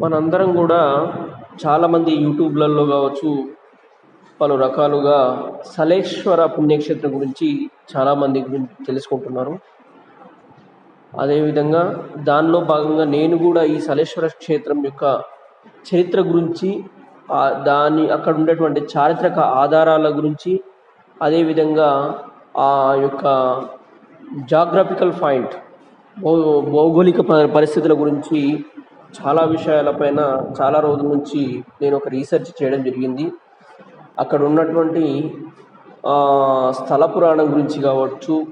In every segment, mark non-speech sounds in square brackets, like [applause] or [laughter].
మనందరం కూడా చాలామంది యూట్యూబ్లలో కావచ్చు పలు రకాలుగా సలేశ్వర పుణ్యక్షేత్రం గురించి చాలామంది గురించి తెలుసుకుంటున్నారు. అదేవిధంగా దానిలో భాగంగా నేను కూడా ఈ సలేశ్వర క్షేత్రం యొక్క చరిత్ర గురించి దాని అక్కడ ఉండేటువంటి చారిత్రక ఆధారాల గురించి అదేవిధంగా ఆ యొక్క జాగ్రఫికల్ పాయింట్ భౌ భౌగోళిక పరిస్థితుల గురించి చాలా విషయాలపైన చాలా రోజుల నుంచి నేను ఒక రీసెర్చ్ చేయడం జరిగింది. అక్కడ ఉన్నటువంటి స్థల పురాణం గురించి కావచ్చు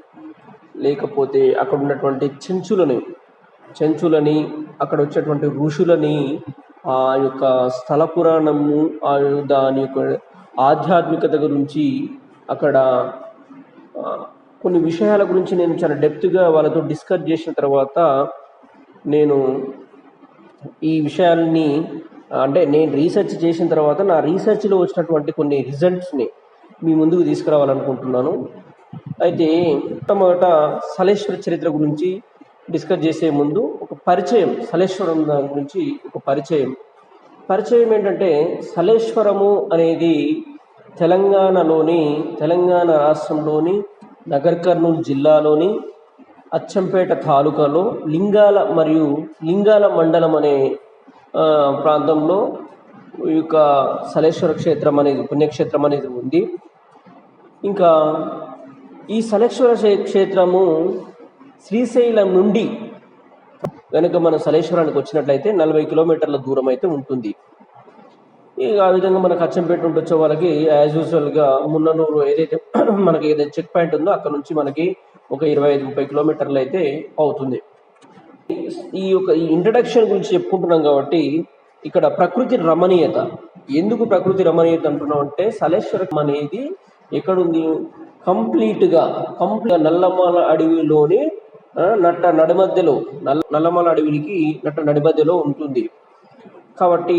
లేకపోతే అక్కడ ఉన్నటువంటి చెంచులని చెంచులని అక్కడ వచ్చేటువంటి ఋషులని ఆ యొక్క స్థల పురాణము ఆ దాని యొక్క ఆధ్యాత్మికత గురించి అక్కడ కొన్ని విషయాల గురించి నేను చాలా డెప్త్గా వాళ్ళతో డిస్కస్ చేసిన తర్వాత నేను ఈ విషయాల్ని అంటే నేను రీసెర్చ్ చేసిన తర్వాత నా రీసెర్చ్లో వచ్చినటువంటి కొన్ని రిజల్ట్స్ని మీ ముందుకు తీసుకురావాలనుకుంటున్నాను. అయితే మొట్టమొదట సలేశ్వర చరిత్ర గురించి డిస్కస్ చేసే ముందు ఒక పరిచయం సలేశ్వరం దాని గురించి ఒక పరిచయం. పరిచయం ఏంటంటే సలేశ్వరము అనేది తెలంగాణలోని తెలంగాణ రాష్ట్రంలోని నగర్ కర్నూలు జిల్లాలోని అచ్చంపేట తాలూకాలో లింగాల మరియు లింగాల మండలం అనే ప్రాంతంలో ఈ యొక్క సలేశ్వర క్షేత్రం అనేది పుణ్యక్షేత్రం అనేది ఉంది. ఇంకా ఈ సలేశ్వర క్షేత్రము శ్రీశైలం నుండి కనుక మనం సలేశ్వరానికి వచ్చినట్లయితే నలభై కిలోమీటర్ల దూరం అయితే ఉంటుంది. ఇక ఆ విధంగా మనకు అచ్చంపేట నుండి వచ్చే వాళ్ళకి యాజ్ యూజువల్గా మున్ననూరు ఏదైతే [clears throat] మనకి ఏదైతే చెక్ పాయింట్ ఉందో అక్కడ నుంచి మనకి ఒక ఇరవై ఐదు ముప్పై కిలోమీటర్లు అయితే అవుతుంది. ఈ యొక్క ఈ ఇంట్రడక్షన్ గురించి చెప్పుకుంటున్నాం కాబట్టి ఇక్కడ ప్రకృతి రమణీయత. ఎందుకు ప్రకృతి రమణీయత అంటున్నాం అంటే సలేశ్వరం అనేది ఎక్కడుంది? కంప్లీట్గా కంప్లీట్ నల్లమల అడవిలోని నట్ట నడిమధ్యలో నల్ల నల్లమల అడవికి నట్ట నడిమధ్యలో ఉంటుంది. కాబట్టి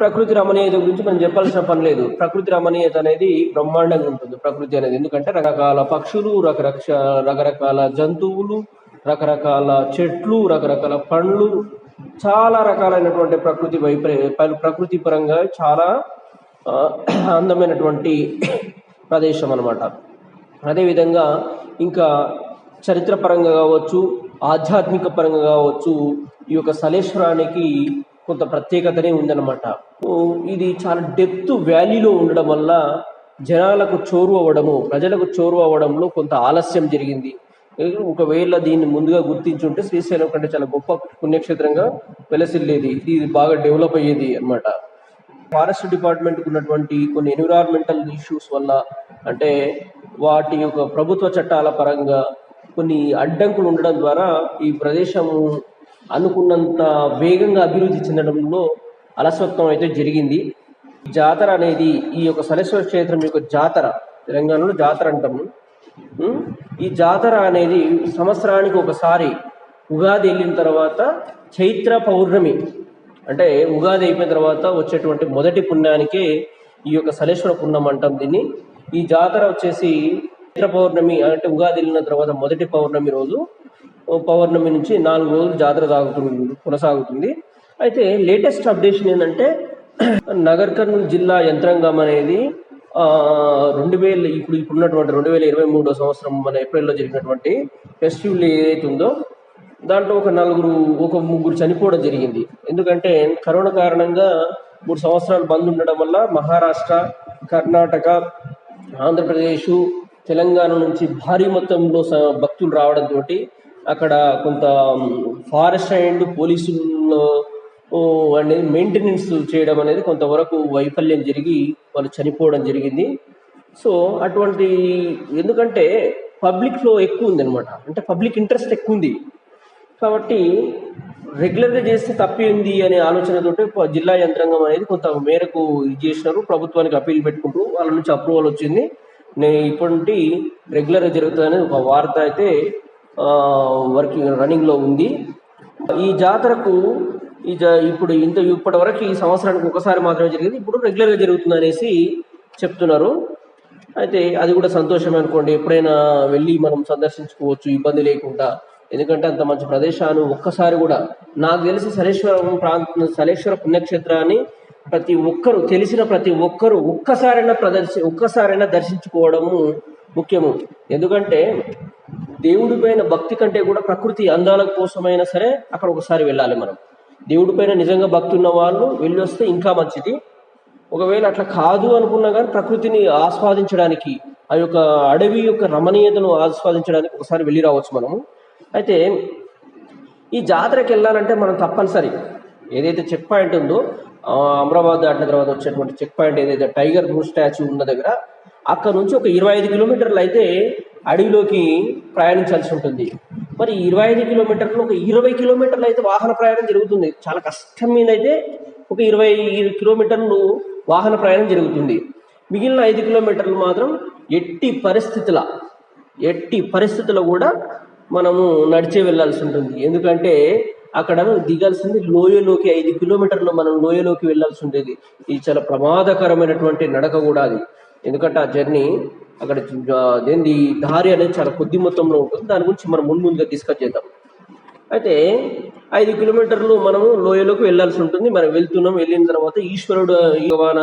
ప్రకృతి రమణీయత గురించి మనం చెప్పాల్సిన పని లేదు. ప్రకృతి రమణీయత అనేది బ్రహ్మాండంగా ఉంటుంది ప్రకృతి అనేది. ఎందుకంటే రకరకాల పక్షులు రకరక్ష రకరకాల జంతువులు రకరకాల చెట్లు రకరకాల పండ్లు చాలా రకాలైనటువంటి ప్రకృతి వైపరీ ప్రకృతి పరంగా చాలా అందమైనటువంటి ప్రదేశం అన్నమాట. అదేవిధంగా ఇంకా చరిత్ర పరంగా కావచ్చు ఆధ్యాత్మిక పరంగా కావచ్చు ఈ యొక్క సలేశ్వరానికి కొంత ప్రత్యేకతనే ఉందన్నమాట. ఇది చాలా డెప్త్ వ్యాలీలో ఉండడం వల్ల జనాలకు చోరు అవ్వడము ప్రజలకు చోరు అవ్వడంలో కొంత ఆలస్యం జరిగింది. ఒకవేళ దీన్ని ముందుగా గుర్తించుంటే శ్రీశైలం కంటే చాలా గొప్ప పుణ్యక్షేత్రంగా వెలసిల్లేది. ఇది బాగా డెవలప్ అయ్యేది అన్నమాట. ఫారెస్ట్ డిపార్ట్మెంట్కి ఉన్నటువంటి కొన్ని ఎన్విరాన్మెంటల్ ఇష్యూస్ వల్ల అంటే వాటి యొక్క ప్రభుత్వ చట్టాల పరంగా కొన్ని అడ్డంకులు ఉండడం ద్వారా ఈ ప్రదేశము అనుకున్నంత వేగంగా అభివృద్ధి చెందడంలో అలసత్వం అయితే జరిగింది. జాతర అనేది ఈ యొక్క సలేశ్వర క్షేత్రం యొక్క జాతర తెలంగాణలో జాతర అంటాము. ఈ జాతర అనేది సంవత్సరానికి ఒకసారి ఉగాది వెళ్ళిన తర్వాత చైత్ర పౌర్ణమి అంటే ఉగాది అయిపోయిన తర్వాత వచ్చేటువంటి మొదటి పుణ్యానికే ఈ యొక్క సలేశ్వర పుణ్యం అంటాం దీన్ని. ఈ జాతర వచ్చేసి చైత్ర పౌర్ణమి అంటే ఉగాది వెళ్ళిన తర్వాత మొదటి పౌర్ణమి రోజు పౌర్ణమి నుంచి నాలుగు రోజులు జాతర సాగుతుంది కొనసాగుతుంది. అయితే లేటెస్ట్ అప్డేషన్ ఏంటంటే నగర్ కర్నూలు జిల్లా యంత్రాంగం అనేది రెండు వేల ఇప్పుడు ఇప్పుడు ఉన్నటువంటి రెండు వేల ఇరవై మూడో సంవత్సరం మన ఏప్రిల్లో జరిగినటువంటి ఫెస్టివల్ ఏదైతే ఉందో దాంట్లో ఒక నలుగురు ఒక ముగ్గురు చనిపోవడం జరిగింది. ఎందుకంటే కరోనా కారణంగా మూడు సంవత్సరాలు బంద్ ఉండడం వల్ల మహారాష్ట్ర కర్ణాటక ఆంధ్రప్రదేశ్ తెలంగాణ నుంచి భారీ మొత్తంలో స- భక్తులు రావడంతో అక్కడ కొంత ఫారెస్ట్ అండ్ పోలీసులు అనేది మెయింటెనెన్స్ చేయడం అనేది కొంతవరకు వైఫల్యం జరిగి వాళ్ళు చనిపోవడం జరిగింది. సో అటువంటి ఎందుకంటే పబ్లిక్ ఫ్లో ఎక్కువ ఉంది అనమాట అంటే పబ్లిక్ ఇంట్రెస్ట్ ఎక్కువ ఉంది. కాబట్టి రెగ్యులర్గా చేస్తే తప్పింది అనే ఆలోచనతోటి జిల్లా యంత్రాంగం అనేది కొంత మేరకు ఇది చేసినారు. ప్రభుత్వానికి అప్పీల్ పెట్టుకుంటూ వాళ్ళ నుంచి అప్రూవల్ వచ్చింది. నేను ఇప్పటి నుండి రెగ్యులర్గా జరుగుతుందని ఒక వార్త అయితే వర్కింగ్ రన్నింగ్లో ఉంది. ఈ జాతరకు ఈ జా ఇప్పుడు ఇంత ఇప్పటి వరకు ఈ సంవత్సరానికి ఒకసారి మాత్రమే జరిగింది. ఇప్పుడు రెగ్యులర్గా జరుగుతుంది అనేసి చెప్తున్నారు. అయితే అది కూడా సంతోషమే అనుకోండి. ఎప్పుడైనా వెళ్ళి మనం సందర్శించుకోవచ్చు ఇబ్బంది లేకుండా. ఎందుకంటే అంత మంచి ప్రదేశాలు ఒక్కసారి కూడా. నాకు తెలిసి సలేశ్వరం ప్రాంత సలేశ్వర పుణ్యక్షేత్రాన్ని ప్రతి ఒక్కరు తెలిసిన ప్రతి ఒక్కరు ఒక్కసారైనా ప్రదర్శి ఒక్కసారైనా దర్శించుకోవడము ముఖ్యము. ఎందుకంటే దేవుడి పైన భక్తి కంటే కూడా ప్రకృతి అందాల కోసమైనా సరే అక్కడ ఒకసారి వెళ్ళాలి మనం. దేవుడి పైన నిజంగా భక్తి ఉన్న వాళ్ళు వెళ్ళి వస్తే ఇంకా మంచిది. ఒకవేళ అట్లా కాదు అనుకున్నా కానీ ప్రకృతిని ఆస్వాదించడానికి ఆ యొక్క అడవి యొక్క రమణీయతను ఆస్వాదించడానికి ఒకసారి వెళ్ళి రావచ్చు మనము. అయితే ఈ జాతరకి వెళ్ళాలంటే మనం తప్పనిసరి ఏదైతే చెక్ పాయింట్ ఉందో అమరాబాద్ దాటిన తర్వాత వచ్చేటువంటి చెక్ పాయింట్ ఏదైతే టైగర్ బ్రూ స్టాచ్యూ ఉన్న దగ్గర అక్కడ నుంచి ఒక ఇరవై ఐదు కిలోమీటర్లు అయితే అడవిలోకి ప్రయాణించాల్సి ఉంటుంది. మరి ఇరవై ఐదు కిలోమీటర్లు ఒక ఇరవై కిలోమీటర్లు అయితే వాహన ప్రయాణం జరుగుతుంది. చాలా కష్టం మీద అయితే ఒక ఇరవై కిలోమీటర్లు వాహన ప్రయాణం జరుగుతుంది. మిగిలిన ఐదు కిలోమీటర్లు మాత్రం ఎట్టి పరిస్థితుల ఎట్టి పరిస్థితుల్లో కూడా మనము నడిచే వెళ్ళాల్సి ఉంటుంది. ఎందుకంటే అక్కడ దిగాల్సింది లోయలోకి ఐదు కిలోమీటర్లు మనం లోయలోకి వెళ్ళాల్సి ఉండేది. ఇది చాలా ప్రమాదకరమైనటువంటి నడక కూడా అది. ఎందుకంటే ఆ జర్నీ అక్కడ దేని దారి అనేది చాలా కొద్ది మొత్తంలో ఉంటుంది. దాని గురించి మనం ముందు ముందుగా డిస్కస్ చేద్దాం. అయితే ఐదు కిలోమీటర్లు మనము లోయలోకి వెళ్ళాల్సి ఉంటుంది. మనం వెళ్తున్నాం. వెళ్ళిన తర్వాత ఈశ్వరుడు భగవాన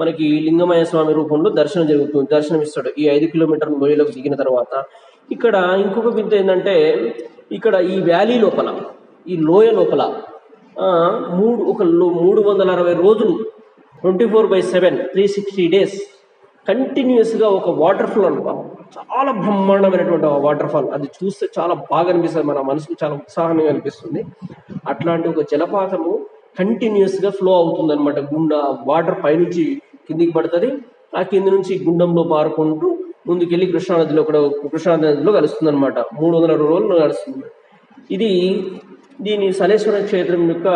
మనకి లింగమయ స్వామి రూపంలో దర్శనం జరుగుతుంది. దర్శనం ఇస్తాడు. ఈ ఐదు కిలోమీటర్లు లోయలోకి దిగిన తర్వాత ఇక్కడ ఇంకొక వింత ఏంటంటే ఇక్కడ ఈ వ్యాలీ లోపల ఈ లోయ లోపల మూడు ఒక మూడు వందల అరవై రోజులు twenty four by seven three sixty days కంటిన్యూస్గా ఒక వాటర్ ఫాల్ చాలా బ్రహ్మాండమైనటువంటి వాటర్ ఫాల్ అది చూస్తే చాలా బాగా అనిపిస్తుంది. మన మనసుకు చాలా ఉత్సాహంగా అనిపిస్తుంది. అట్లాంటి ఒక జలపాతము కంటిన్యూస్గా ఫ్లో అవుతుంది అనమాట గుండా వాటర్ పైనుంచి కిందికి పడుతుంది. ఆ కింద నుంచి గుండంలో పారుకుంటూ ముందుకెళ్ళి కృష్ణానదిలో కూడా కృష్ణానదిలో కలుస్తుంది అనమాట మూడు వందల రోజులు కలుస్తుంది. ఇది దీని సలేశ్వర క్షేత్రం యొక్క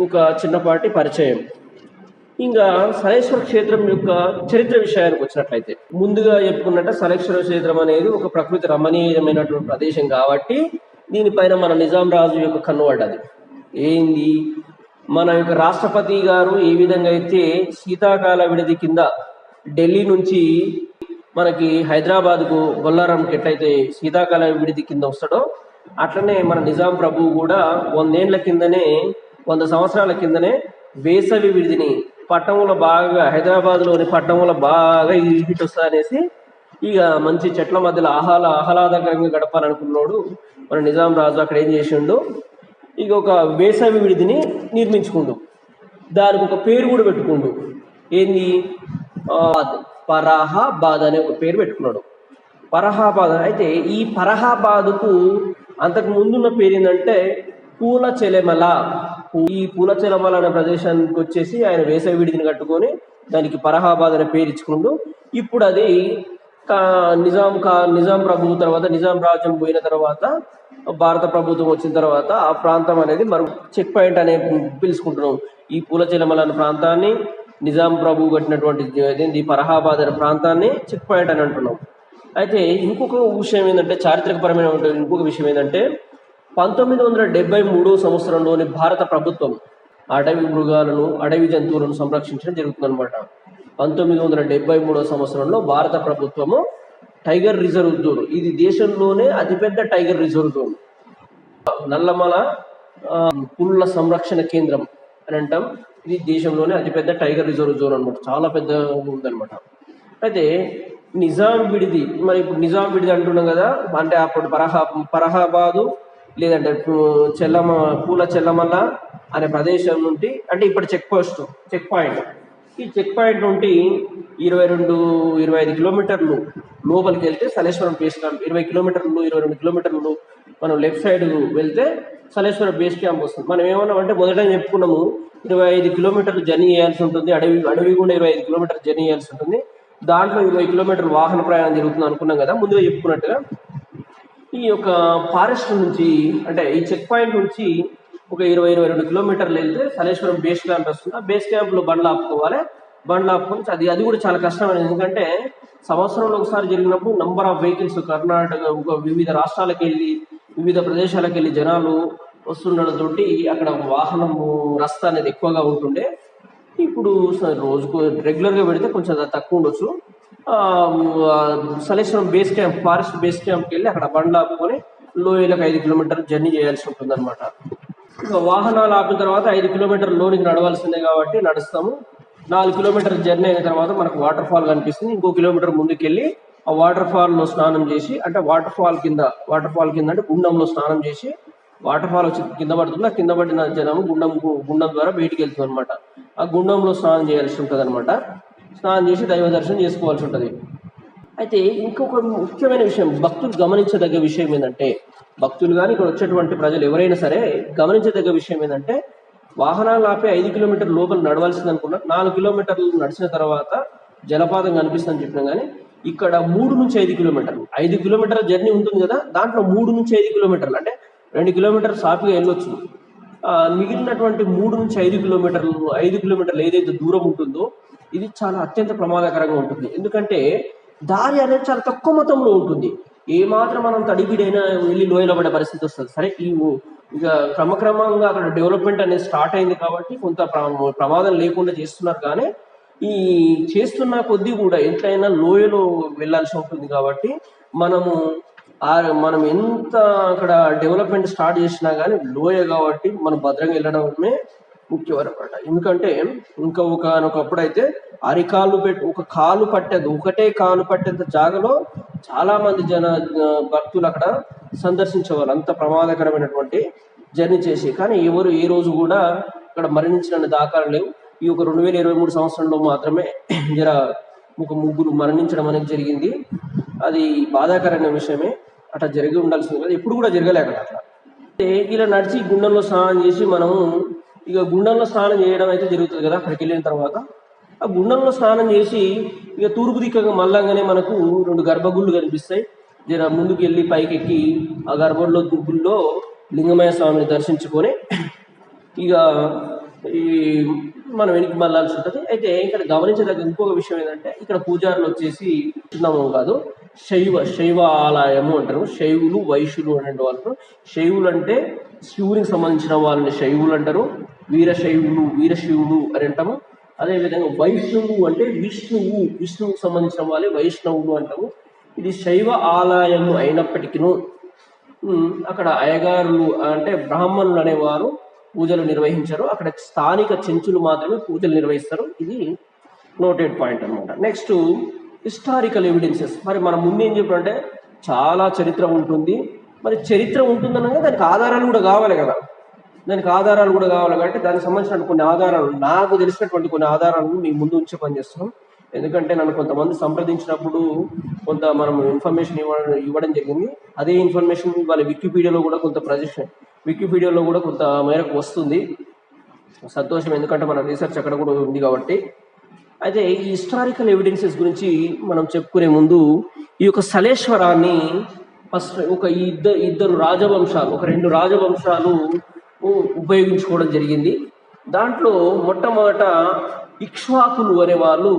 ఒక చిన్నపాటి పరిచయం. ఇంకా సలేశ్వర క్షేత్రం యొక్క చరిత్ర విషయానికి వచ్చినట్లయితే ముందుగా చెప్పుకున్నట్టు సలేశ్వర క్షేత్రం అనేది ఒక ప్రకృతి రమణీయమైనటువంటి ప్రదేశం కాబట్టి దీనిపైన మన నిజాం రాజు యొక్క కన్నుపడ్డది ఏంది? మన యొక్క రాష్ట్రపతి గారు ఏ విధంగా అయితే శీతాకాల విడిది కింద ఢిల్లీ నుంచి మనకి హైదరాబాద్కు బొల్లారంకి ఎట్లయితే శీతాకాల విడిది కింద వస్తాడో అట్లనే మన నిజాం ప్రభువు కూడా వందేండ్ల కిందనే వంద సంవత్సరాల కిందనే వేసవి విడిదిని పట్టణంలో బాగా హైదరాబాద్లోని పట్టణంలో బాగా ఈ హీట్ వస్తుంది అనేసి ఇక మంచి చెట్ల మధ్యలో ఆహ్లా ఆహ్లాదకరంగా గడపాలనుకున్నాడు మన నిజాం రాజు అక్కడ ఏం చేసిండు? ఇక ఒక వేసవి విడిదిని నిర్మించుకుండు. దానికి ఒక పేరు కూడా పెట్టుకుండు. ఏంది? పరాహాబాద్ అనే ఒక పేరు పెట్టుకున్నాడు. పరహాబాద్ అయితే ఈ పరహాబాద్కు అంతకు ముందున్న పేరు ఏంటంటే పూల చెలెమల ఈ పూలచెలమల అనే ప్రదేశానికి వచ్చేసి ఆయన వేసవి విడిదిని కట్టుకొని దానికి పరహాబాద్ అనే పేరు ఇచ్చుకుంటూ ఇప్పుడు అది నిజాం కా నిజాం ప్రభువు తర్వాత నిజాం రాజ్యం పోయిన తర్వాత భారత ప్రభుత్వం వచ్చిన తర్వాత ఆ ప్రాంతం అనేది మనం చెక్ పాయింట్ అనే పిలుచుకుంటున్నాం. ఈ పూలచెలమల అనే ప్రాంతాన్ని నిజాం ప్రభు కట్టినటువంటి ఈ పరహాబాద్ అనే ప్రాంతాన్ని చెక్ పాయింట్ అని అంటున్నాం. అయితే ఇంకొక విషయం ఏంటంటే చారిత్రకపరమైన ఇంకొక విషయం ఏంటంటే పంతొమ్మిది వందల డెబ్బై మూడో సంవత్సరంలోని భారత ప్రభుత్వం అడవి మృగాలను అడవి జంతువులను సంరక్షించడం జరుగుతుందన్నమాట. పంతొమ్మిది వందల డెబ్బై మూడో సంవత్సరంలో భారత ప్రభుత్వము టైగర్ రిజర్వ్ జోన్ ఇది దేశంలోనే అతిపెద్ద టైగర్ రిజర్వ్ జోన్ నల్లమల పుల్ల సంరక్షణ కేంద్రం అని అంటాం. ఇది దేశంలోనే అతిపెద్ద టైగర్ రిజర్వ్ జోన్ అనమాట చాలా పెద్ద ఉందన్నమాట. అయితే నిజాం విడిది మరి ఇప్పుడు నిజాం విడిది అంటున్నాం కదా అంటే అప్పుడు పరహా పరహాబాదు లేదంటే చెల్లమ పూల చెల్లమల్ల అనే ప్రదేశం నుండి అంటే ఇప్పుడు చెక్ పోస్ట్ చెక్ పాయింట్ ఈ చెక్ పాయింట్ నుండి ఇరవై రెండు ఇరవై ఐదు కిలోమీటర్లు లోపలికి వెళ్తే సలేశ్వరం బేస్ క్యాంప్ ఇరవై కిలోమీటర్లు ఇరవై రెండు కిలోమీటర్లు మనం లెఫ్ట్ సైడ్ వెళ్తే సలేశ్వరం బేస్ క్యాంప్ వస్తుంది. మనం ఏమన్నా అంటే మొదట చెప్పుకున్నాము? ఇరవై ఐదు కిలోమీటర్లు జర్నీ చేయాల్సి ఉంటుంది. అడవి అడవి కూడా ఇరవై ఐదు కిలోమీటర్లు జర్నీ చేయాల్సి ఉంటుంది. దాంట్లో ఇరవై కిలోమీటర్లు వాహన ప్రయాణం జరుగుతుంది అనుకున్నాం కదా ముందుగా చెప్పుకున్నట్టుగా ఈ యొక్క ఫారెస్ట్ నుంచి అంటే ఈ చెక్ పాయింట్ నుంచి ఒక ఇరవై ఇరవై రెండు కిలోమీటర్లు వెళ్తే సలేశ్వరం బేస్ క్యాంప్ వస్తుంది. ఆ బేస్ క్యాంప్లో బండ్లు ఆపుకోవాలి. బండ్లు ఆపుకొని అది అది కూడా చాలా కష్టమైనది ఎందుకంటే సంవత్సరంలో ఒకసారి జరిగినప్పుడు నంబర్ ఆఫ్ వెహికల్స్ కర్ణాటక ఒక వివిధ రాష్ట్రాలకు వెళ్ళి వివిధ ప్రదేశాలకు వెళ్ళి జనాలు వస్తుండటంతో అక్కడ వాహనము రస్తా అనేది ఎక్కువగా ఉంటుండే. ఇప్పుడు రోజుకు రెగ్యులర్గా పెడితే కొంచెం తక్కువ ఉండొచ్చు. Saleshwaram base camp forest base క్యాంప్కి వెళ్ళి అక్కడ బండ్లు ఆపుకొని లోయలకు ఐదు కిలోమీటర్లు జర్నీ చేయాల్సి ఉంటుంది అనమాట ఇక వాహనాలు ఆపిన తర్వాత ఐదు కిలోమీటర్లు లోనికి నడవాల్సిందే కాబట్టి నడుస్తాము. నాలుగు కిలోమీటర్ జర్నీ అయిన తర్వాత మనకు వాటర్ ఫాల్ కనిపిస్తుంది. ఇంకో కిలోమీటర్ ముందుకెళ్ళి ఆ వాటర్ ఫాల్లో స్నానం చేసి అంటే వాటర్ ఫాల్ కింద వాటర్ ఫాల్ కింద అంటే గుండంలో స్నానం చేసి వాటర్ ఫాల్ వచ్చి కింద పడుతుంది. ఆ కింద పడిన జనము గుండం గుండం ద్వారా బయటికి వెళ్తుంది అనమాట ఆ గుండంలో స్నానం చేయాల్సి ఉంటుంది అనమాట స్నానం చేసి దైవ దర్శనం చేసుకోవాల్సి ఉంటుంది. అయితే ఇంకొక ముఖ్యమైన విషయం భక్తులు గమనించదగ్గ విషయం ఏంటంటే భక్తులు కానీ ఇక్కడ వచ్చేటువంటి ప్రజలు ఎవరైనా సరే గమనించదగ్గ విషయం ఏంటంటే వాహనాలు ఆపి ఐదు కిలోమీటర్ల లోపల నడవాల్సింది అనుకున్నా నాలుగు కిలోమీటర్లు నడిచిన తర్వాత జలపాతం కనిపిస్తుందని చెప్పినా కానీ ఇక్కడ మూడు నుంచి ఐదు కిలోమీటర్లు ఐదు కిలోమీటర్ల జర్నీ ఉంటుంది కదా దాంట్లో మూడు నుంచి ఐదు కిలోమీటర్లు అంటే రెండు కిలోమీటర్లు సాఫీగా వెళ్ళొచ్చు. మిగిలినటువంటి మూడు నుంచి ఐదు కిలోమీటర్లు ఐదు కిలోమీటర్లు ఏదైతే దూరం ఉంటుందో ఇది చాలా అత్యంత ప్రమాదకరంగా ఉంటుంది. ఎందుకంటే దారి అనేది చాలా తక్కువ మొత్తంలో ఉంటుంది. ఏ మాత్రం మనం తడిగిడైనా వెళ్ళి లోయలో పడే పరిస్థితి వస్తుంది. సరే ఈ ఇక క్రమక్రమంగా అక్కడ డెవలప్మెంట్ అనేది స్టార్ట్ అయింది కాబట్టి కొంత ప్రమాదం లేకుండా చేస్తున్నారు. కానీ ఈ చేస్తున్న కొద్దీ కూడా ఎట్లయినా లోయలో వెళ్ళాల్సి ఉంటుంది కాబట్టి మనము ఆ మనం ఎంత అక్కడ డెవలప్మెంట్ స్టార్ట్ చేసినా కానీ లోయ కాబట్టి మనం భద్రంగా వెళ్ళడమే ముఖ్యవారు అనమాట ఎందుకంటే ఇంకా ఒక ఒకప్పుడు అయితే అరికాలు పెట్టి ఒక కాలు పట్టేది ఒకటే కాలు పట్టేంత జాగలో చాలా మంది జన భక్తులు అక్కడ సందర్శించేవారు అంత ప్రమాదకరమైనటువంటి జర్నీ చేసి. కానీ ఎవరు ఏ రోజు కూడా అక్కడ మరణించిన దాఖలు లేవు. ఈ ఒక రెండు వేల ఇరవై మూడు సంవత్సరంలో మాత్రమే జర ఒక ముగ్గురు మరణించడం అనేది జరిగింది. అది బాధాకరమైన విషయమే. అట్లా జరిగి ఉండాల్సింది కదా. ఎప్పుడు కూడా జరగలే అక్కడ అట్లా. అంటే ఇలా నడిచి గుండంలో స్నానం చేసి మనము ఇక గుండంలో స్నానం చేయడం అయితే జరుగుతుంది కదా అక్కడికి వెళ్ళిన తర్వాత. ఆ గుండంలో స్నానం చేసి ఇక తూర్పు దిక్కగా మళ్ళంగానే మనకు రెండు గర్భగుళ్ళు కనిపిస్తాయి. జర ముందుకు వెళ్ళి పైకెక్కి ఆ గర్భంలో దుబ్బుల్లో లింగమయ్య స్వామిని దర్శించుకొని ఇక ఈ మనం వెనక్కి మళ్ళాల్సి ఉంటుంది. అయితే ఇక్కడ గమనించదగ్గ ఇంకొక విషయం ఏంటంటే ఇక్కడ పూజారులు వచ్చేసి చిన్నము కాదు శైవ శైవ ఆలయము అంటారు. శైవులు వైశ్యులు అనే వాళ్ళు. శైవులు అంటే శివునికి సంబంధించిన వాళ్ళని శైవులు అంటారు. వీరశైవులు వీరశివులు అని అంటాము. అదేవిధంగా వైష్ణవు అంటే విష్ణువు విష్ణువుకు సంబంధించిన వాళ్ళే వైష్ణవులు అంటాము. ఇది శైవ ఆలయము అయినప్పటికీ అక్కడ అయ్యగారులు అంటే బ్రాహ్మణులు అనేవారు పూజలు నిర్వహించరు. అక్కడ స్థానిక చెంచులు మాత్రమే పూజలు నిర్వహిస్తారు. ఇది నోటెడ్ పాయింట్ అన్నమాట. నెక్స్ట్ హిస్టారికల్ ఎవిడెన్సెస్ మరి మనం ముందు ఏం చెప్పారంటే చాలా చరిత్ర ఉంటుంది. మరి చరిత్ర ఉంటుందనగా దానికి ఆధారాలు కూడా కావాలి కదా. దానికి ఆధారాలు కూడా కావాలి కాబట్టి దానికి సంబంధించిన కొన్ని ఆధారాలు నాకు తెలిసినటువంటి కొన్ని ఆధారాలను మీ ముందు ఉంచే పనిచేస్తున్నాం ఎందుకంటే నన్ను కొంతమంది సంప్రదించినప్పుడు కొంత మనం ఇన్ఫర్మేషన్ ఇవ్వడం ఇవ్వడం జరిగింది. అదే ఇన్ఫర్మేషన్ వాళ్ళ వికీపీడియాలో కూడా కొంత ప్రజెషన్ వికీపీడియాలో కూడా కొంత మేరకు వస్తుంది. సంతోషం ఎందుకంటే మన రీసెర్చ్ అక్కడ కూడా ఉంది కాబట్టి. అయితే ఈ హిస్టారికల్ ఎవిడెన్సెస్ గురించి మనం చెప్పుకునే ముందు ఈ యొక్క సలేశ్వరాన్ని ఫస్ట్ ఒక ఇద్దరు ఇద్దరు రాజవంశాలు ఒక రెండు రాజవంశాలు ఉపయోగించుకోవడం జరిగింది. దాంట్లో మొట్టమొదట ఇక్ష్వాకులు అనే వాళ్ళు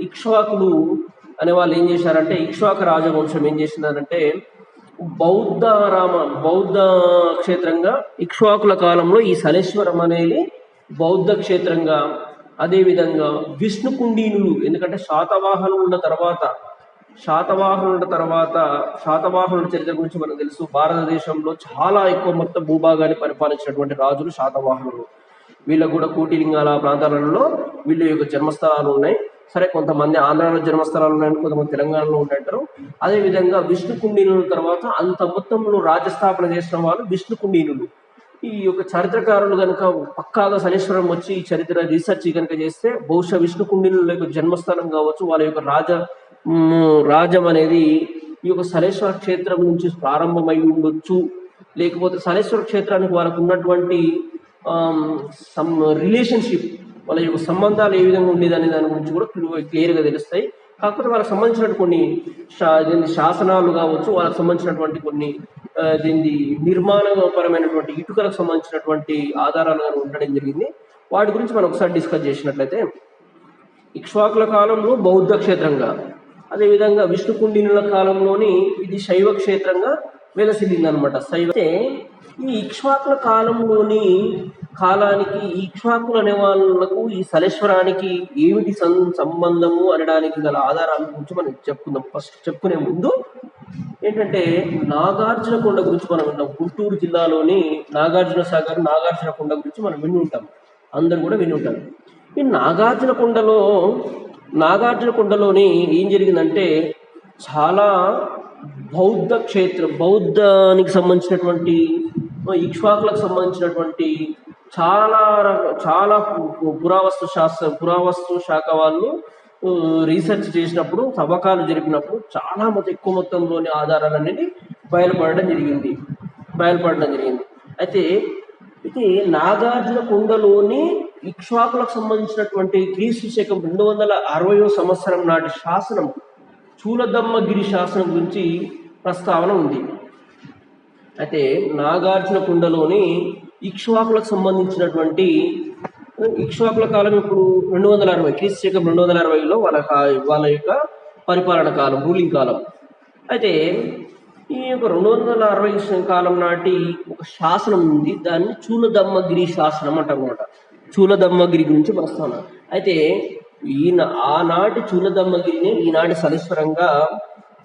ఇక్ష్వాకులు అనే వాళ్ళు ఏం చేశారంటే ఇక్ష్వాక రాజవంశం ఏం చేసినారంటే బౌద్ధ రామ బౌద్ధ క్షేత్రంగా ఇక్ష్వాకుల కాలంలో ఈ సలేశ్వరం అనేది బౌద్ధ క్షేత్రంగా అదేవిధంగా విష్ణుకుండీనులు ఎందుకంటే శాతవాహనులు ఉన్న తర్వాత శాతవాహనుల తర్వాత శాతవాహనుల చరిత్ర గురించి మనకు తెలుసు. భారతదేశంలో చాలా ఎక్కువ మొత్తం భూభాగాన్ని పరిపాలించినటువంటి రాజులు శాతవాహనులు. వీళ్ళకు కూడా కూటిలింగాల ప్రాంతాలలో వీళ్ళ యొక్క జన్మస్థలాలు ఉన్నాయి. సరే కొంతమంది ఆంధ్రాలో జన్మస్థలాలు ఉన్నాయి కొంతమంది తెలంగాణలో ఉంటారు అదే విధంగా విష్ణు కుండీనుల తర్వాత అంత మొత్తంలో రాజస్థాపన చేసిన వాళ్ళు విష్ణు కుండీనులు ఈ యొక్క చరిత్రకారులు కనుక పక్కాగా శనీశ్వరం వచ్చి ఈ చరిత్ర రీసెర్చ్ కనుక చేస్తే బహుశా విష్ణు కుండినుల యొక్క జన్మస్థానం కావచ్చు వాళ్ళ యొక్క రాజ రాజ్యం అనేది ఈ యొక్క సలేశ్వర క్షేత్రం నుంచి ప్రారంభమై ఉండొచ్చు. లేకపోతే సలేశ్వర క్షేత్రానికి వాళ్ళకు ఉన్నటువంటి రిలేషన్షిప్ వాళ్ళ యొక్క సంబంధాలు ఏ విధంగా ఉండేది అనే దాని గురించి కూడా క్లియర్గా తెలుస్తాయి. కాకపోతే వాళ్ళకి సంబంధించినటువంటి కొన్ని దీన్ని శాసనాలు కావచ్చు వాళ్ళకి సంబంధించినటువంటి కొన్ని దీన్ని నిర్మాణపరమైనటువంటి ఇటుకలకు సంబంధించినటువంటి ఆధారాలు కానీ ఉండడం జరిగింది. వాటి గురించి మనం ఒకసారి డిస్కస్ చేసినట్లయితే ఇక్ష్వాకుల కాలంలో బౌద్ధ క్షేత్రంగా అదేవిధంగా విష్ణు కుండినుల కాలంలోని ఇది శైవ క్షేత్రంగా వెలసిల్లింది అనమాట శైవ ఈ ఇక్ష్వాకుల కాలంలోని కాలానికి ఇక్ష్వాకులు అనే వాళ్ళకు ఈ సలేశ్వరానికి ఏమిటి సం సంబంధము అనడానికి గల ఆధారాల గురించి మనం చెప్పుకుందాం. ఫస్ట్ చెప్పుకునే ముందు ఏంటంటే నాగార్జున కొండ గురించి మనం విన్నాం గుంటూరు జిల్లాలోని నాగార్జున సాగర్ నాగార్జున కొండ గురించి మనం విని ఉంటాం. అందరు కూడా విని ఉంటారు. ఈ నాగార్జున కొండలో నాగార్జున కొండలోని ఏం జరిగిందంటే చాలా బౌద్ధ క్షేత్రం బౌద్ధానికి సంబంధించినటువంటి ఇక్ష్వాకులకు సంబంధించినటువంటి చాలా చాలా పు- పురావస్తు శాస్త్ర పురావస్తు శాఖ వాళ్ళు రీసెర్చ్ చేసినప్పుడు తవ్వకాలు జరిపినప్పుడు చాలా మొత్తం ఎక్కువ మొత్తంలోని ఆధారాలు అనేది బయలుపడడం జరిగింది. బయలుపడడం జరిగింది. అయితే ఇది నాగార్జున కొండలోని ఇక్ష్వాకులకు సంబంధించినటువంటి క్రీస్తు శకం రెండు వందల అరవయో సంవత్సరం నాటి శాసనం చూలదమ్మగిరి శాసనం గురించి ప్రస్తావన ఉంది. అయితే నాగార్జున కొండలోని ఇక్ష్వాకులకు సంబంధించినటువంటి ఇక్ష్వాకుల కాలం ఇప్పుడు రెండు వందల అరవై క్రీస్తు శకం రెండు వందల అరవైలో వాళ్ళ వాళ్ళ యొక్క పరిపాలన కాలం రూలింగ్ కాలం. అయితే ఈ యొక్క రెండు వందల అరవై కాలం నాటి ఒక శాసనం ఉంది దాన్ని చూలదమ్మగిరి శాసనం అంటామన్నమాట చూలదమ్మగిరి గురించి ప్రస్తావన అయితే ఈయన ఆనాటి చూలదమ్మగిరిని ఈనాటి సలీశ్వరంగా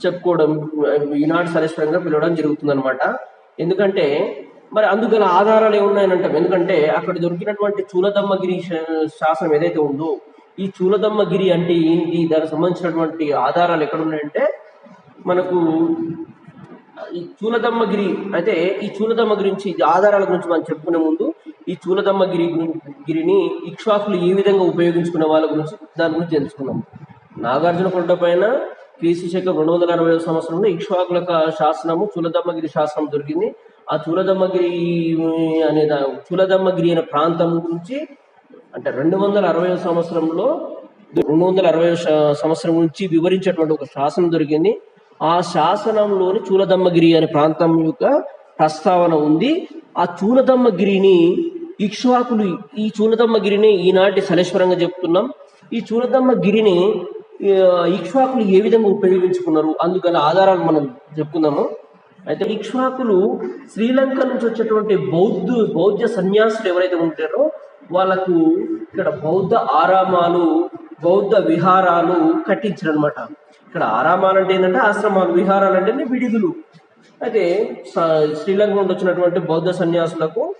చెప్పుకోవడం ఈనాటి సలీశ్వరంగా పిలవడం జరుగుతుంది అనమాట ఎందుకంటే మరి అందుగల ఆధారాలు ఏమున్నాయని అంటాం ఎందుకంటే అక్కడ దొరికినటువంటి చూలదమ్మగిరి శాసనం ఏదైతే ఉందో ఈ చూలదమ్మగిరి అంటే ఏంటి? దానికి సంబంధించినటువంటి ఆధారాలు ఎక్కడ ఉన్నాయంటే మనకు ఈ చూలదమ్మగిరి అయితే ఈ చూలదమ్మ గురించి ఆధారాల గురించి మనం చెప్పుకునే ముందు ఈ చూలదమ్మ గిరి గిరిని ఇక్ష్వాకులు ఏ విధంగా ఉపయోగించుకునే వాళ్ళ గురించి దాని గురించి తెలుసుకున్నాం నాగార్జున కొండ పైన క్రీస్తు శకం రెండు వందల అరవై సంవత్సరంలో ఇక్ష్వాకుల శాసనము చూలదమ్మగిరి శాసనం దొరికింది. ఆ చూలదమ్మగిరి అనే చూలదమ్మగిరి అనే ప్రాంతం గురించి అంటే రెండు వందల అరవై సంవత్సరంలో రెండు వందల అరవై సంవత్సరం నుంచి వివరించేటువంటి ఒక శాసనం దొరికింది. ఆ శాసనంలోని చూలదమ్మగిరి అనే ప్రాంతం యొక్క ప్రస్తావన ఉంది. ఆ చూలదమ్మగిరిని ఇక్ష్వాకులు ఈ చూలదమ్మగిరిని ఈనాటి సలేశ్వరంగా చెప్తున్నాం. ఈ చూలదమ్మ గిరిని ఇక్ష్వాకులు ఏ విధంగా ఉపయోగించుకున్నారు? అందుకని ఆధారాలు మనం చెప్పుకుందాము అయితే ఇక్ష్వాకులు శ్రీలంక నుంచి వచ్చేటువంటి బౌద్ధ బౌద్ధ సన్యాసులు ఎవరైతే ఉంటారో వాళ్ళకు ఇక్కడ బౌద్ధ ఆరామాలు బౌద్ధ విహారాలు కట్టించారు అనమాట ఇక్కడ ఆరామాలు అంటే ఏంటంటే ఆశ్రమాలు విహారాలు అంటే విడిదులు. అయితే శ్రీలంక నుండి వచ్చినటువంటి బౌద్ధ సన్యాసులకు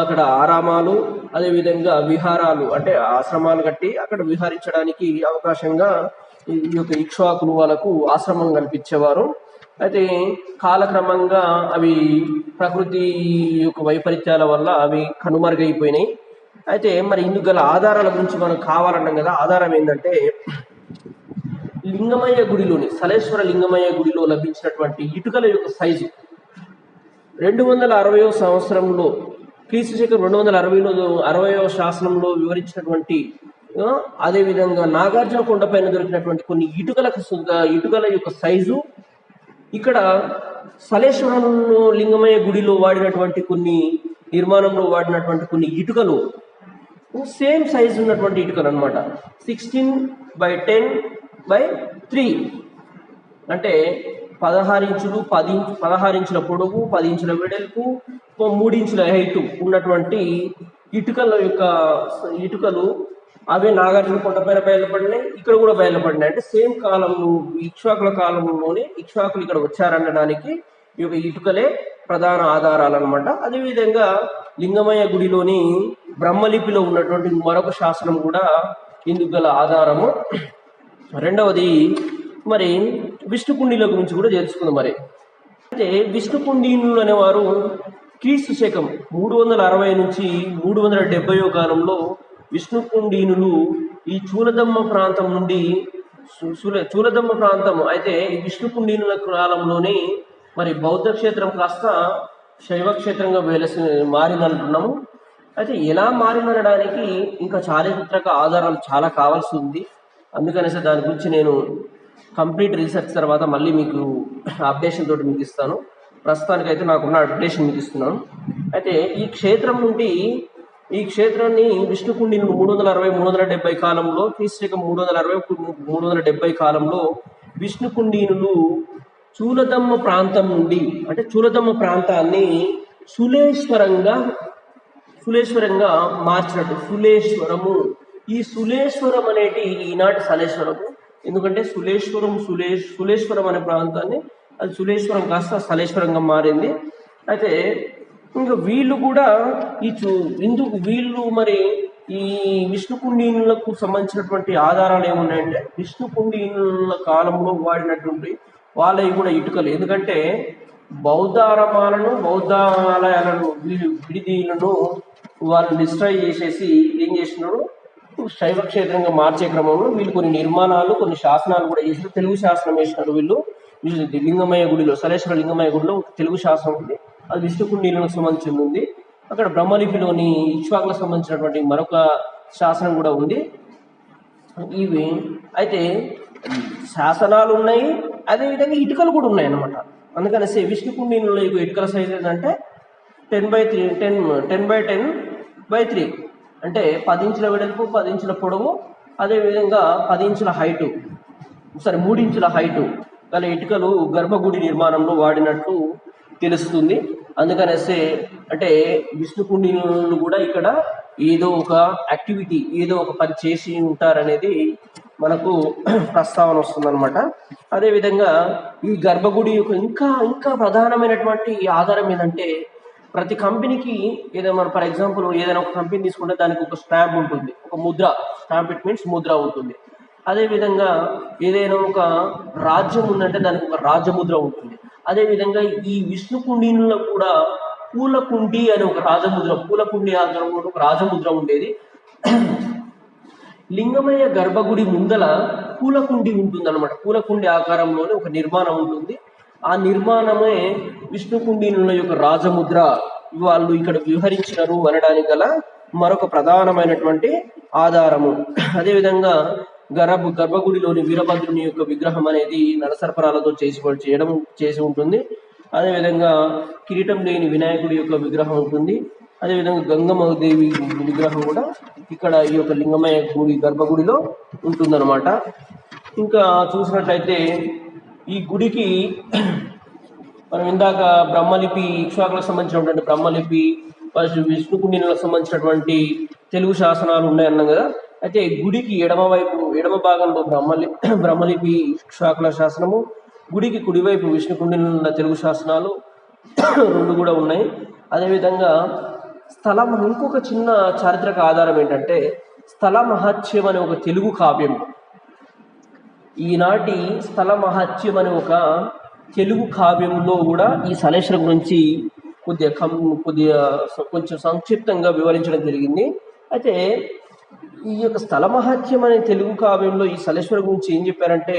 అక్కడ ఆరామాలు అదేవిధంగా విహారాలు అంటే ఆశ్రమాలు కట్టి అక్కడ విహరించడానికి అవకాశంగా ఈ యొక్క ఇక్ష్వాకులు వాళ్ళకు ఆశ్రమం కల్పించేవారు. అయితే కాలక్రమంగా అవి ప్రకృతి యొక్క వైపరీత్యాల వల్ల అవి కనుమరుగైపోయినాయి. అయితే మరి ఇందుకు గల ఆధారాల గురించి మనం కావాలన్నాం కదా ఆధారం ఏంటంటే లింగమయ్య గుడిలోని సలేశ్వర లింగమయ్య గుడిలో లభించినటువంటి ఇటుకల యొక్క సైజు. రెండు వందల అరవయో సంవత్సరంలో క్రీస్తు శకం రెండు వందల అరవైలో అరవయో శాసనంలో వివరించినటువంటి అదేవిధంగా నాగార్జున కొండపైన దొరికినటువంటి కొన్ని ఇటుకలకు ఇటుకల యొక్క సైజు ఇక్కడ సలేశ్వరంలో లింగమయ్య గుడిలో వాడినటువంటి కొన్ని నిర్మాణంలో వాడినటువంటి కొన్ని ఇటుకలు సేమ్ సైజు ఉన్నటువంటి ఇటుకలు అనమాట sixteen by ten by three. అంటే పదహారు ఇంచులు పది పదహారించుల ఇంచుల పొడవు పది ఇంచుల వెడల్పు మూడించుల మూడు ఇంచుల హైట్ ఉన్నటువంటి ఇటుకల యొక్క ఇటుకలు అవే నాగార్జున కొండపైన బయలుపడినాయి. ఇక్కడ కూడా బయలుపడినాయి. అంటే సేమ్ కాలంలో ఇక్ష్వాకుల కాలంలోనే ఇక్ష్వాకులు ఇక్కడ వచ్చారనడానికి ఈ యొక్క ఇటుకలే ప్రధాన ఆధారాలు అనమాట అదేవిధంగా లింగమయ్య గుడిలోని బ్రహ్మలిపిలో ఉన్నటువంటి మరొక శాసనం కూడా ఇందుకు గల ఆధారము. రెండవది మరి విష్ణు కుండీల గురించి కూడా తెలుసుకుందాం మరి. అయితే విష్ణు కుండీనులు అనేవారు క్రీస్తు శకం మూడు వందల అరవై నుంచి మూడు వందల డెబ్బయో కాలంలో విష్ణు కుండీనులు ఈ చూలదమ్మ ప్రాంతం నుండి సు- చూలదమ్మ ప్రాంతం అయితే ఈ విష్ణు కుండీనుల కాలంలోనే మరి బౌద్ధ క్షేత్రం కాస్త శైవ క్షేత్రంగా మారిందంటున్నాము అయితే ఎలా మారిందనడానికి ఇంకా చారిత్రక ఆధారాలు చాలా కావాల్సి ఉంది. అందుకనేసి దాని గురించి నేను కంప్లీట్ రీసెర్చ్ తర్వాత మళ్ళీ మీకు అప్డేషన్ తోటి మీకు ఇస్తాను. ప్రస్తుతానికైతే నాకున్న అప్డేషన్ మీకు ఇస్తున్నాను. అయితే ఈ క్షేత్రం నుండి ఈ క్షేత్రాన్ని విష్ణుకుండిని మూడు వందల అరవై మూడు వందల డెబ్బై కాలంలో క్రీస్తు మూడు వందల అరవై మూడు వందల డెబ్బై కాలంలో విష్ణుకుండీనులు చూలదమ్మ ప్రాంతం నుండి అంటే చూలదమ్మ ప్రాంతాన్ని సులేశ్వరంగా సులేశ్వరంగా మార్చినట్టు సులేశ్వరము. ఈ సులేశ్వరం అనేటి ఈనాటి సలేశ్వరము. ఎందుకంటే సులేశ్వరం సులేష్ సులేశ్వరం అనే ప్రాంతాన్ని అది సులేశ్వరం కాస్త స్థలేశ్వరంగా మారింది. అయితే ఇంకా వీళ్ళు కూడా ఈ చూ ఇందుకు వీళ్ళు మరి ఈ విష్ణుకుండీనులకు సంబంధించినటువంటి ఆధారాలు ఏమున్నాయంటే విష్ణుకుండీనుల కాలంలో వాడినటువంటి వాళ్ళవి కూడా ఇటుకలు. ఎందుకంటే బౌద్ధారమాలను బౌద్ధాలయాలను వీళ్ళు విడిదీలను వాళ్ళు డిస్ట్రాయ్ చేసేసి ఏం చేసినారు? శైవ క్షేత్రంగా మార్చే క్రమంలో వీళ్ళు కొన్ని నిర్మాణాలు కొన్ని శాసనాలు కూడా చేసారు తెలుగు శాసనం వేసినారు వీళ్ళు. లింగమయ్య గుడిలో సరేశ్వర లింగమయ్య గుడిలో తెలుగు శాసనం ఉంది. అది విష్ణుకుండీలకు సంబంధించింది ఉంది. అక్కడ బ్రహ్మలిపిలోని ఇక్ష్వాకులకు సంబంధించినటువంటి మరొక శాసనం కూడా ఉంది. ఇవి అయితే శాసనాలు ఉన్నాయి. అదేవిధంగా ఇటుకలు కూడా ఉన్నాయి అన్నమాట అందుకనేసి విష్ణుకుండీలలో ఇటుకల సైజ్ ఏంటంటే ten by three ten ten by ten by three అంటే పది ఇంచుల వెడల్పు పది ఇంచుల పొడవు అదేవిధంగా పది ఇంచుల హైటు సారీ మూడు ఇంచుల హైటు గల ఇటుకలు గర్భగుడి నిర్మాణంలో వాడినట్లు తెలుస్తుంది. అందుకనేసి అంటే విష్ణు కూడా ఇక్కడ ఏదో ఒక యాక్టివిటీ ఏదో ఒక పని చేసి ఉంటారనేది మనకు ప్రస్తావన వస్తుందన్నమాట. అదేవిధంగా ఈ గర్భగుడి యొక్క ఇంకా ఇంకా ప్రధానమైనటువంటి ఆధారం ఏంటంటే ప్రతి కంపెనీకి ఏదైనా మన ఫర్ ఎగ్జాంపుల్ ఏదైనా ఒక కంపెనీ తీసుకుంటే దానికి ఒక స్టాంప్ ఉంటుంది. ఒక Mudra. Stamp it means Mudra ఉంటుంది. అదేవిధంగా ఏదైనా ఒక రాజ్యం ఉందంటే దానికి ఒక రాజముద్ర ఉంటుంది. అదేవిధంగా ఈ విష్ణు కుండీలో కూడా పూలకుండి అనే ఒక రాజముద్ర పూలకుండి ఆకారంలో ఒక రాజముద్ర ఉండేది. లింగమయ్య గర్భగుడి ముందల పూలకుండి ఉంటుంది అనమాట పూలకుండి ఆకారంలోనే ఒక నిర్మాణం ఉంటుంది. ఆ నిర్మాణమే విష్ణుకుండీనుల యొక్క రాజముద్ర వాళ్ళు ఇక్కడ వివరించినారు అనడానికి గల మరొక ప్రధానమైనటువంటి ఆధారము. అదేవిధంగా గర్భ గర్భగుడిలోని వీరభద్రుని యొక్క విగ్రహం అనేది నరసర్పరాలతో చేసి చేయడం చేసి ఉంటుంది. అదేవిధంగా కిరీటం లేని వినాయకుడి యొక్క విగ్రహం ఉంటుంది. అదేవిధంగా గంగమ్మదేవి విగ్రహం కూడా ఇక్కడ ఈ యొక్క లింగమయ్య గుడి గర్భగుడిలో ఉంటుందన్నమాట. ఇంకా చూసినట్లయితే ఈ గుడికి మనం ఇందాక బ్రహ్మలిపి ఇక్ష్వాకులకు సంబంధించినటువంటి బ్రహ్మలిపి ఫస్ట్ విష్ణు సంబంధించినటువంటి తెలుగు శాసనాలు ఉన్నాయన్నాం కదా. అయితే గుడికి ఎడమ వైపు ఎడమ భాగంలో బ్రహ్మలి [clears throat] బ్రహ్మలిపి ఇక్ష్వాకుల శాసనము గుడికి కుడివైపు విష్ణు తెలుగు శాసనాలు [clears throat] రెండు కూడా ఉన్నాయి. అదేవిధంగా స్థలం ఇంకొక చిన్న చారిత్రక ఆధారం ఏంటంటే స్థల మహత్యం అనే ఒక తెలుగు కావ్యం ఈనాటి స్థల మహత్యం అనే ఒక తెలుగు కావ్యంలో కూడా ఈ సలేశ్వర గురించి కొద్దిగా కం కొద్దిగా కొంచెం సంక్షిప్తంగా వివరించడం జరిగింది. అయితే ఈ యొక్క స్థల మహత్యం అనే తెలుగు కావ్యంలో ఈ సలేశ్వర గురించి ఏం చెప్పారంటే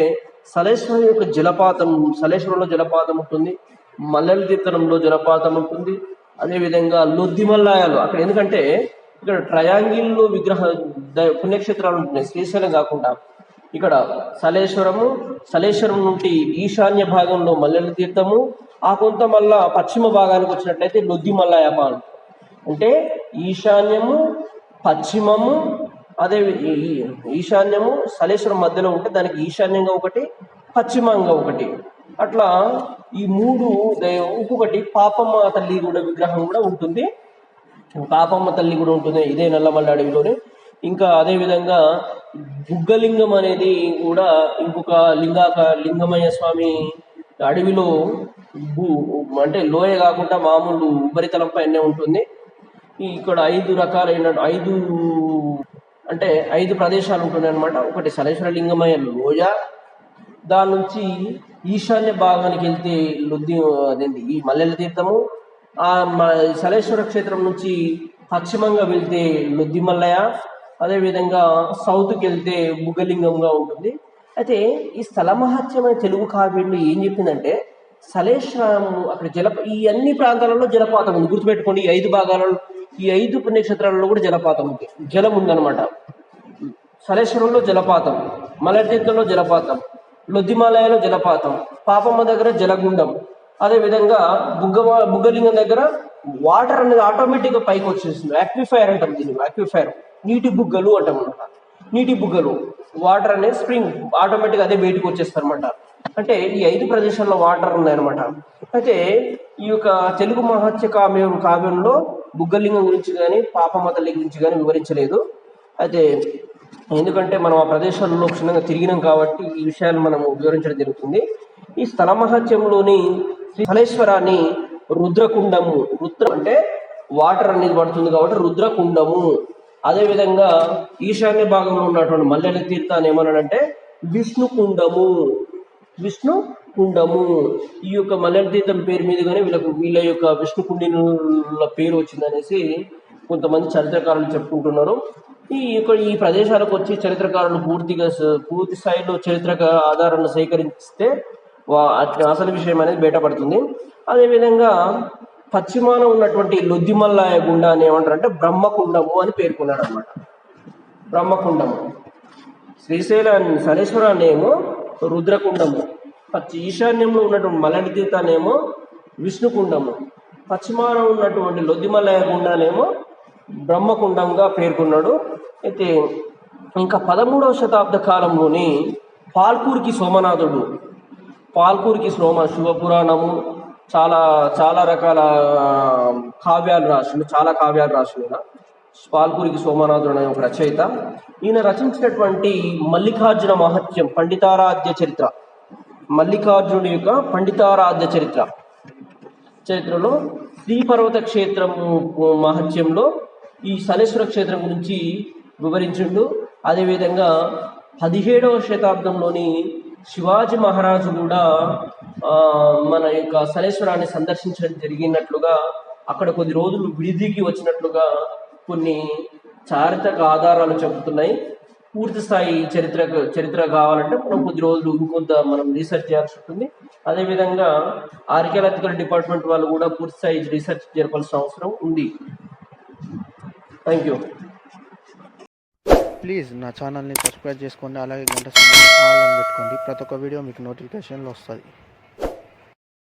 సలేశ్వర యొక్క జలపాతం సలేశ్వరంలో జలపాతం ఉంటుంది మల్లెల తీర్థనంలో జలపాతం ఉంటుంది అదేవిధంగా లొద్దిమల్లాయాలు అక్కడ ఎందుకంటే ఇక్కడ ట్రయాంగిల్లో విగ్రహ పుణ్యక్షేత్రాలు ఉంటున్నాయి శ్రీశైలం కాకుండా. ఇక్కడ సలేశ్వరము సలేశ్వరం నుండి ఈశాన్య భాగంలో మల్లెల తీర్థము ఆ కొంత మళ్ళా పశ్చిమ భాగానికి వచ్చినట్లయితే లొద్ది మల్లయాపాలు అంటే ఈశాన్యము పశ్చిమము అదే ఈశాన్యము సలేశ్వరం మధ్యలో ఉంటే దానికి ఈశాన్యంగా ఒకటి పశ్చిమంగా ఒకటి. అట్లా ఈ మూడు దే- ఇంకొకటి పాపమ్మ తల్లి కూడా విగ్రహం కూడా ఉంటుంది. పాపమ్మ తల్లి కూడా ఉంటుంది. ఇదే నల్లమల్ల అడవిలోనే ఇంకా అదేవిధంగా బుగ్గలింగం అనేది కూడా ఇంకొక లింగాక లింగమయ్య స్వామి అడవిలో భూ అంటే లోయ కాకుండా మామూలు ఉపరితలం పైనే ఉంటుంది. ఇక్కడ ఐదు రకాలైన ఐదు అంటే ఐదు ప్రదేశాలు ఉంటున్నాయి అనమాట ఒకటి సలేశ్వర లింగమయ్య లోయ దాని నుంచి ఈశాన్య భాగానికి వెళ్తే లొద్ది అదేంటి ఈ మల్లెల తీర్థము ఆ మ- సలేశ్వర క్షేత్రం నుంచి పశ్చిమంగా వెళ్తే లొద్ది మల్లయ్య అదేవిధంగా సౌత్కి వెళ్తే బుగ్గలింగంగా ఉంటుంది. అయితే ఈ స్థల మహత్యమైన తెలుగు కావ్యంలో ఏం చెప్పిందంటే సలేశ్వరము అక్కడ జల ఈ అన్ని ప్రాంతాలలో జలపాతం ఉంది. గుర్తుపెట్టుకోండి ఈ ఐదు భాగాలలో ఈ ఐదు పుణ్యక్షేత్రాలలో కూడా జలపాతం ఉంది. జలం ఉందన్నమాట. సలేశ్వరంలో జలపాతం మలతీర్థంలో జలపాతం లొద్దిమాలయలో జలపాతం పాపమ్మ దగ్గర జలగుండం అదేవిధంగా బుగ్గ బుగ్గలింగం దగ్గర వాటర్ అనేది ఆటోమేటిక్గా పైకి వచ్చేస్తుంది. యాక్విఫైర్ అంటాం దీన్ని యాక్విఫైర్ నీటి బుగ్గలు అంటాం అనమాట. నీటి బుగ్గలు వాటర్ అనేది స్ప్రింగ్ ఆటోమేటిక్గా అదే బయటకు వచ్చేస్తారనమాట అంటే ఈ ఐదు ప్రదేశాల్లో వాటర్ ఉన్నాయన్నమాట. అయితే ఈ యొక్క తెలుగు మహత్య కావ్యం కావ్యంలో బుగ్గలింగం గురించి కానీ పాపమతలి గురించి కానీ వివరించలేదు. అయితే ఎందుకంటే మనం ఆ ప్రదేశాల్లో క్షుణ్ణంగా తిరిగినాం కాబట్టి ఈ విషయాలు మనము వివరించడం జరుగుతుంది. ఈ స్థల మహత్యంలోని శ్రీ స్థలేశ్వరాన్ని రుద్రకుండము రుద్ర అంటే వాటర్ అనేది పడుతుంది కాబట్టి రుద్రకుండము. అదేవిధంగా ఈశాన్య భాగంలో ఉన్నటువంటి మల్లెల తీర్థాన్ని ఏమన్నాడంటే విష్ణుకుండము విష్ణు కుండము. ఈ యొక్క మల్లెల తీర్థం పేరు మీదుగానే వీళ్ళకు వీళ్ళ యొక్క విష్ణు కుండినుల పేరు వచ్చిందనేసి కొంతమంది చరిత్రకారులు చెప్పుకుంటున్నారు. ఈ యొక్క ఈ ప్రదేశాలకు వచ్చి చరిత్రకారులు పూర్తిగా పూర్తి స్థాయిలో చరిత్రక ఆధారాలను సేకరిస్తే వా- అసలు విషయం అనేది బయటపడుతుంది. అదేవిధంగా పశ్చిమాన ఉన్నటువంటి లొద్దిమల్లాయ గుండ అని ఏమంటారు అంటే బ్రహ్మకుండము అని పేర్కొన్నాడు అనమాట బ్రహ్మకుండము శ్రీశైలాన్ని సరేశ్వరాన్ని రుద్రకుండము. పశ్చి ఈశాన్యంలో ఉన్నటువంటి మలడి తీర్థానేమో విష్ణుకుండము. పశ్చిమాన ఉన్నటువంటి లొద్దిమలయ గుండానేమో బ్రహ్మకుండంగా పేర్కొన్నాడు. అయితే ఇంకా పదమూడవ శతాబ్ద కాలంలోని పాల్కూరికి సోమనాథుడు పాల్కూరికి సోమ శివపురాణము చాలా చాలా రకాల కావ్యాలు రాసిండు చాలా కావ్యాలు రాసిండు ఈయన. పాల్కూరికి సోమనాథుడు అనే ఒక రచయిత. ఈయన రచించినటువంటి మల్లికార్జున మహత్యం పండితారాధ్య చరిత్ర. మల్లికార్జునుడి యొక్క పండితారాధ్య చరిత్ర. చరిత్రలో శ్రీపర్వత క్షేత్రము మహత్యంలో ఈ సలేశ్వర క్షేత్రం గురించి వివరించిండు. అదేవిధంగా పదిహేడవ శతాబ్దంలోని శివాజీ మహారాజు కూడా ఆ, మన యొక్క సలేశ్వరాన్ని సందర్శించడం జరిగినట్లుగా అక్కడ కొద్ది రోజులు విడిదికి వచ్చినట్లుగా కొన్ని చారిత్రక ఆధారాలు చెబుతున్నాయి. పూర్తి స్థాయి చరిత్ర చరిత్ర కావాలంటే మనం కొద్ది రోజులు ఇంకొంత మనం రీసెర్చ్ చేయాల్సి ఉంటుంది. అదేవిధంగా ఆర్కియాలజికల్ డిపార్ట్మెంట్ వాళ్ళు కూడా పూర్తి స్థాయి రీసెర్చ్ జరపాల్సిన అవసరం ఉంది. థ్యాంక్ యూ ప్లీజ్ నా ఛానల్ని సబ్స్క్రైబ్ చేసుకోండి అలాగే గంట సింబల్ పెట్టుకోండి. ప్రతి ఒక్క వీడియో మీకు నోటిఫికేషన్లు వస్తుంది